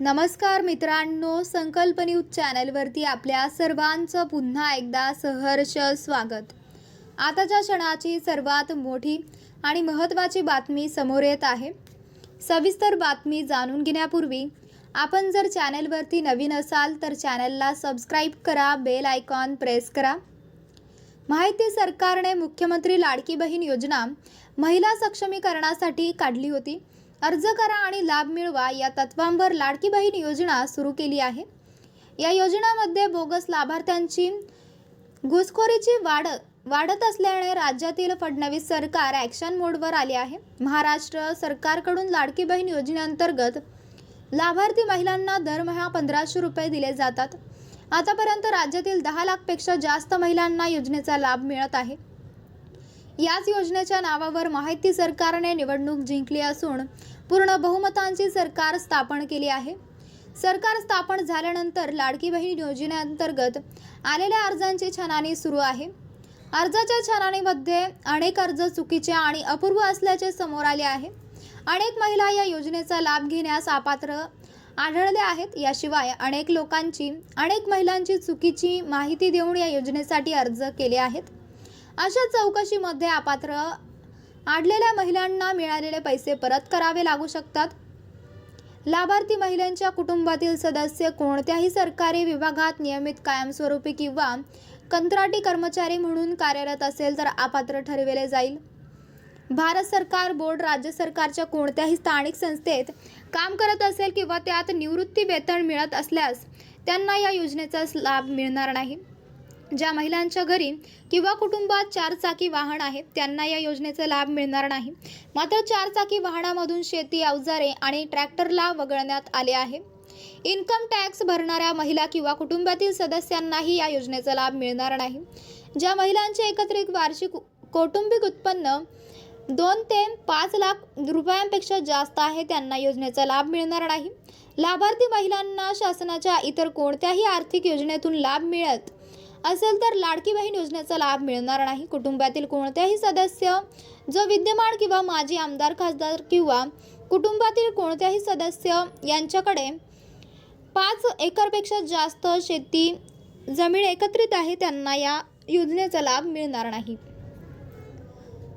नमस्कार मित्रांनो संकल्प न्यूज चॅनलवरती आपल्या सर्वांचं पुन्हा एकदा सहर्ष स्वागत. आताच्या क्षणाची सर्वात मोठी आणि महत्त्वाची बातमी समोर येत आहे. सविस्तर बातमी जाणून घेण्यापूर्वी आपण जर चॅनलवरती नवीन असाल तर चॅनलला सबस्क्राईब करा बेल आयकॉन प्रेस करा. माहिती सरकारने मुख्यमंत्री लाडकी बहीण योजना महिला सक्षमीकरणासाठी काढली होती. अर्ज करा आणि लाभ मिळवा या तत्वांवर लाडकी बहीण योजना सुरू केली आहे. या योजनामध्ये बोगस लाभार्थ्यांची घुसखोरीची वाढ वाढत असल्याने राज्यातील फडणवीस सरकार ॲक्शन मोडवर आले आहे. महाराष्ट्र सरकारकडून लाडकी बहीण योजनेअंतर्गत लाभार्थी महिलांना दरमहा पंधराशे रुपये दिले जातात. आतापर्यंत राज्यातील दहा लाखपेक्षा जास्त महिलांना योजनेचा लाभ मिळत आहे. याच योजनेच्या नावावर माहिती सरकारने निवडणूक जिंकली असून पूर्ण बहुमतांची सरकार स्थापन केली आहे. सरकार स्थापन झाल्यानंतर लाडकी बहीण योजनेअंतर्गत आलेल्या अर्जांची छाननी सुरू आहे. अर्जाच्या छाननीमध्ये अनेक अर्ज चुकीचे आणि अपूर्व असल्याचे समोर आले आहे. अनेक महिला या योजनेचा लाभ घेण्यास अपात्र आढळले आहेत. याशिवाय अनेक लोकांची अनेक महिलांची चुकीची माहिती देऊन या योजनेसाठी अर्ज केले आहेत. अशा चौकशीमध्ये अपात्र आडलेल्या महिलांना मिळालेले पैसे परत करावे लागू शकतात. लाभार्थी महिलांच्या कुटुंबातील सदस्य कोणत्याही सरकारी विभागात नियमित कायमस्वरूपी किंवा कंत्राटी कर्मचारी म्हणून कार्यरत असेल तर अपात्र ठरविले जाईल. भारत सरकार बोर्ड राज्य सरकारच्या कोणत्याही स्थानिक संस्थेत काम करत असेल किंवा त्यात निवृत्ती वेतन मिळत असल्यास त्यांना या योजनेचा लाभ मिळणार नाही. ज्या महिलांच्या घरी किंवा कुटुंबात चारचाकी वाहन आहे त्यांना या योजनेचा लाभ मिळणार नाही. मात्र चारचाकी वाहनामधून शेती अवजारे आणि ट्रॅक्टरला वगळण्यात आले आहे. इन्कम टॅक्स भरणाऱ्या महिला किंवा कुटुंबातील सदस्यांनाही या योजनेचा लाभ मिळणार नाही. ज्या महिलांचे एकत्रित वार्षिक कौटुंबिक उत्पन्न दोन ते पाच लाख रुपयांपेक्षा जास्त आहे त्यांना योजनेचा लाभ मिळणार नाही. लाभार्थी महिलांना शासनाच्या इतर कोणत्याही आर्थिक योजनेतून लाभ मिळत असेल तर लाडकी बहीण योजनेचा लाभ मिळणार नाही. कुटुंबातील कोणत्याही सदस्य जो विद्यमान किंवा माजी आमदार खासदार किंवा कुटुंबातील कोणत्याही सदस्य यांच्याकडे पाच एकरपेक्षा जास्त शेती जमीन एकत्रित आहे त्यांना या योजनेचा लाभ मिळणार नाही.